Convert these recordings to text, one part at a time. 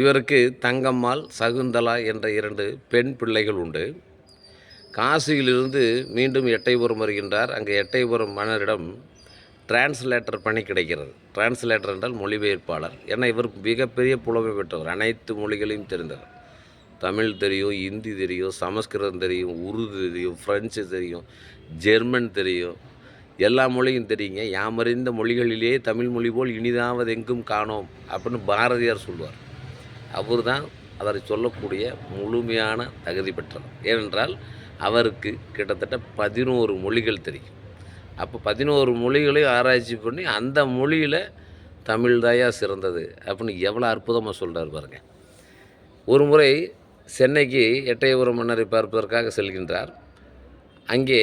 இவருக்கு தங்கம்மாள் சகுந்தலா என்ற இரண்டு பெண் பிள்ளைகள் உண்டு. காசியிலிருந்து மீண்டும் எட்டைபுரம் வருகின்றார். அங்கே எட்டைபுரம் மன்னரிடம் டிரான்ஸ்லேட்டர் பணி கிடைக்கிறது. டிரான்ஸ்லேட்டர் என்றால் மொழிபெயர்ப்பாளர். ஏன்னா இவர் மிகப்பெரிய புலமை பெற்றவர். அனைத்து மொழிகளையும் தெரிந்தவர். தமிழ் தெரியும் இந்தி தெரியும் சமஸ்கிருதம் தெரியும் உருது தெரியும் ஃப்ரெஞ்சு தெரியும் ஜெர்மன் தெரியும். எல்லா மொழியும் தெரியுங்க. யாமறிந்த மொழிகளிலேயே தமிழ் மொழி போல் இனிதாவது எங்கும் காணோம் அப்படின்னு பாரதியார் சொல்லுவார் அவர் தான் அதை சொல்லக்கூடிய முழுமையான தகுதி பெற்றவர். ஏனென்றால் அவருக்கு கிட்டத்தட்ட பதினோரு மொழிகள் தெரியும். அப்போ பதினோரு மொழிகளையும் ஆராய்ச்சி பண்ணி அந்த மொழியில் தமிழ் தாயா சிறந்தது அப்படின்னு எவ்வளோ அற்புதமாக சொல்கிறார் பாருங்கள் ஒரு முறை சென்னைக்கு எட்டயபுரம் மன்னரை பார்ப்பதற்காக செல்கின்றார். அங்கே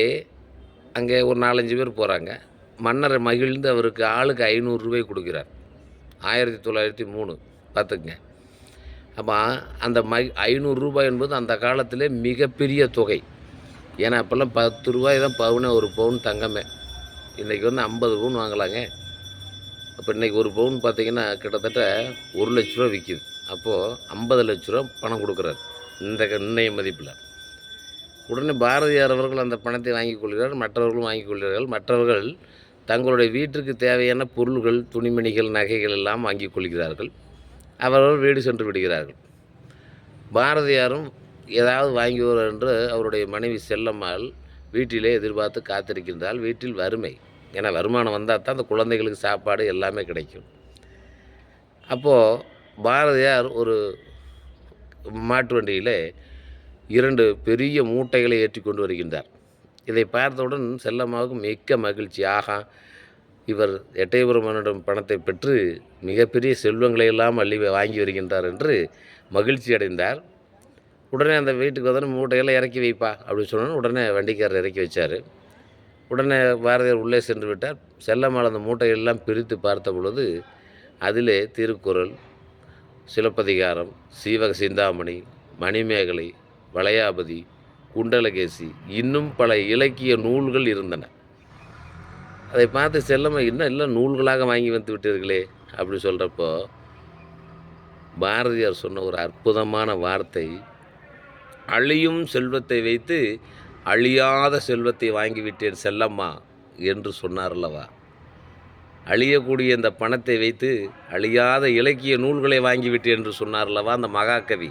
அங்கே ஒரு நாலஞ்சு பேர் போகிறாங்க மன்னரை மகிழ்ந்து அவருக்கு ஆளுக்கு ஐநூறுரூபாய் கொடுக்குறார். ஆயிரத்தி தொள்ளாயிரத்தி மூணு. பார்த்துக்குங்க. அப்போ அந்த மை ஐநூறு ரூபாய் என்பது அந்த காலத்திலே மிகப்பெரிய தொகை. ஏன்னா அப்போல்லாம் பத்து ரூபாய் தான் பவுனே ஒரு பவுன் தங்கமே. இன்றைக்கி வந்து ஐம்பது பவுன் வாங்கலாங்க. அப்போ இன்றைக்கி ஒரு பவுன் பார்த்தீங்கன்னா கிட்டத்தட்ட ஒரு லட்ச ரூபா விற்கிது அப்போது ஐம்பது லட்ச ரூபா பணம் கொடுக்குறாரு. இந்த க- இன்னைய மதிப்பில். உடனே பாரதியார் அவர்கள் அந்த பணத்தை வாங்கிக் கொள்கிறார் மற்றவர்களும் வாங்கிக் கொள்கிறார்கள். மற்றவர்கள் தங்களுடைய வீட்டிற்கு தேவையான பொருள்கள் துணிமணிகள் நகைகள் எல்லாம் வாங்கிக் கொள்கிறார்கள். அவர்கள் வீடு சென்று விடுகிறார்கள். பாரதியாரும் ஏதாவது வாங்கி என்று அவருடைய மனைவி செல்லம்மாள் வீட்டிலே எதிர்பார்த்து காத்திருக்கின்றால் வீட்டில் வறுமை. ஏன்னா வருமானம் வந்தால் தான் அந்த குழந்தைகளுக்கு சாப்பாடு எல்லாமே கிடைக்கும். அப்போது பாரதியார் ஒரு மாட்டு வண்டியில் இரண்டு பெரிய மூட்டைகளை ஏற்றி கொண்டு வருகின்றார். இதை பார்த்தவுடன் செல்லம்மாவுக்கு மிக்க மகிழ்ச்சி. ஆகா இவர் எட்டயபுரம் பணத்தை பெற்று மிகப்பெரிய செல்வங்களை எல்லாம் அள்ளி வாங்கி வருகின்றார் என்று மகிழ்ச்சி அடைந்தார். உடனே அந்த வீட்டுக்கு வந்து மூட்டையெல்லாம் இறக்கி வைப்பா அப்படின்னு சொன்னோன்னு உடனே வண்டிக்காரர் இறக்கி வச்சார். உடனே பாரதியார் உள்ளே சென்று விட்டார். செல்லம்மாள் அந்த மூட்டையெல்லாம் பிரித்து பார்த்த பொழுது அதிலே திருக்குறள் சிலப்பதிகாரம் சீவக சிந்தாமணி மணிமேகலை வளையாபதி குண்டலகேசி இன்னும் பல இலக்கிய நூல்கள் இருந்தன. அதை பார்த்து செல்லம்மா இன்னும் எல்லாம் நூல்களாக வாங்கி வந்து விட்டீர்களே? அப்படி சொல்கிறப்போ பாரதியார் சொன்ன ஒரு அற்புதமான வார்த்தை அழியும் செல்வத்தை வைத்து அழியாத செல்வத்தை வாங்கிவிட்டேன் செல்லம்மா என்று சொன்னார் அல்லவா அழியக்கூடிய இந்த பணத்தை வைத்து அழியாத இலக்கிய நூல்களை வாங்கிவிட்டேன் என்று சொன்னார் அல்லவா அந்த மகாகவி?